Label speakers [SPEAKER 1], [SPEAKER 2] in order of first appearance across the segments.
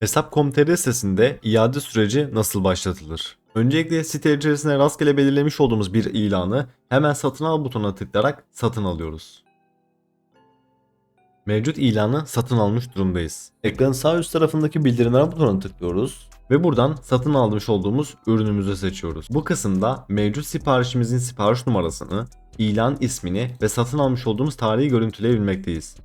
[SPEAKER 1] Hesap.com.tr sitesinde iade süreci nasıl başlatılır? Öncelikle site içerisinde rastgele belirlemiş olduğumuz bir ilanı hemen satın al butonuna tıklayarak satın alıyoruz. Mevcut ilanı satın almış durumdayız. Ekranın sağ üst tarafındaki bildirimler butonuna tıklıyoruz ve buradan satın almış olduğumuz ürünümüzü seçiyoruz. Bu kısımda mevcut siparişimizin sipariş numarasını, ilan ismini ve satın almış olduğumuz tarihi görüntüleyebilmekteyiz.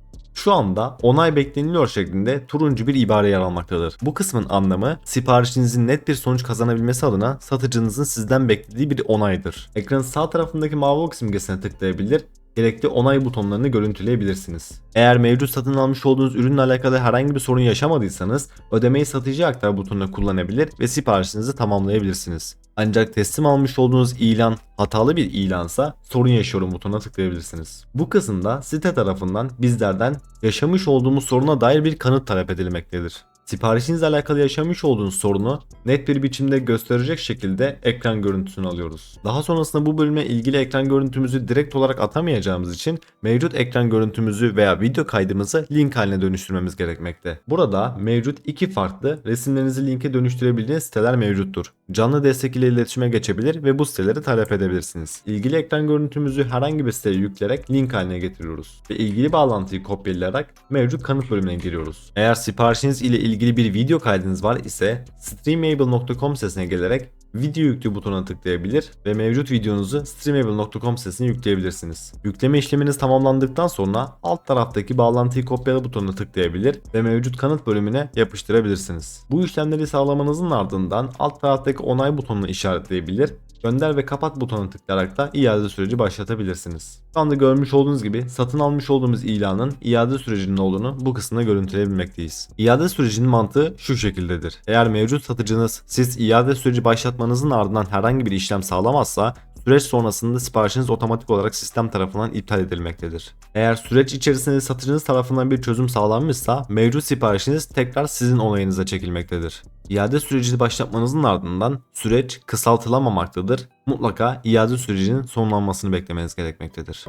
[SPEAKER 1] Şu anda onay bekleniliyor şeklinde turuncu bir ibare yer almaktadır. Bu kısmın anlamı siparişinizin net bir sonuç kazanabilmesi adına satıcınızın sizden beklediği bir onaydır. Ekranın sağ tarafındaki mavi ok simgesine tıklayabilir gerekli onay butonlarını görüntüleyebilirsiniz. Eğer mevcut satın almış olduğunuz ürünle alakalı herhangi bir sorun yaşamadıysanız ödemeyi satıcıya aktar butonunu kullanabilir ve siparişinizi tamamlayabilirsiniz. Ancak teslim almış olduğunuz ilan hatalı bir ilansa sorun yaşıyorum butonuna tıklayabilirsiniz. Bu kısımda site tarafından bizlerden yaşamış olduğumuz soruna dair bir kanıt talep edilmektedir. Siparişinizle alakalı yaşamış olduğunuz sorunu net bir biçimde gösterecek şekilde ekran görüntüsünü alıyoruz. Daha sonrasında bu bölüme ilgili ekran görüntümüzü direkt olarak atamayacağımız için mevcut ekran görüntümüzü veya video kaydımızı link haline dönüştürmemiz gerekmekte. Burada mevcut iki farklı resimlerinizi linke dönüştürebildiğiniz siteler mevcuttur. Canlı destek ile iletişime geçebilir ve bu siteleri talep edebilirsiniz. İlgili ekran görüntümüzü herhangi bir siteye yükleyerek link haline getiriyoruz ve ilgili bağlantıyı kopyalayarak mevcut kanıt bölümüne giriyoruz. Eğer siparişiniz ile ilgili bir video kaydınız var ise streamable.com sitesine gelerek video yüklü butonuna tıklayabilir ve mevcut videonuzu streamable.com sitesine yükleyebilirsiniz. Yükleme işleminiz tamamlandıktan sonra alt taraftaki bağlantıyı kopyala butonuna tıklayabilir ve mevcut kanıt bölümüne yapıştırabilirsiniz. Bu işlemleri sağlamanızın ardından alt taraftaki onay butonunu işaretleyebilir gönder ve kapat butonuna tıklayarak da iade süreci başlatabilirsiniz. Şu anda görmüş olduğunuz gibi satın almış olduğumuz ilanın iade sürecinin olduğunu bu kısımda görüntüleyebilmekteyiz. İade sürecinin mantığı şu şekildedir. Eğer mevcut satıcınız siz iade süreci başlatmanızın ardından herhangi bir işlem sağlamazsa Süreç sonrasında siparişiniz otomatik olarak sistem tarafından iptal edilmektedir. Eğer süreç içerisinde satıcınız tarafından bir çözüm sağlanmışsa mevcut siparişiniz tekrar sizin onayınıza çekilmektedir. İade sürecini başlatmanızın ardından süreç kısaltılamamaktadır. Mutlaka iade sürecinin sonlanmasını beklemeniz gerekmektedir.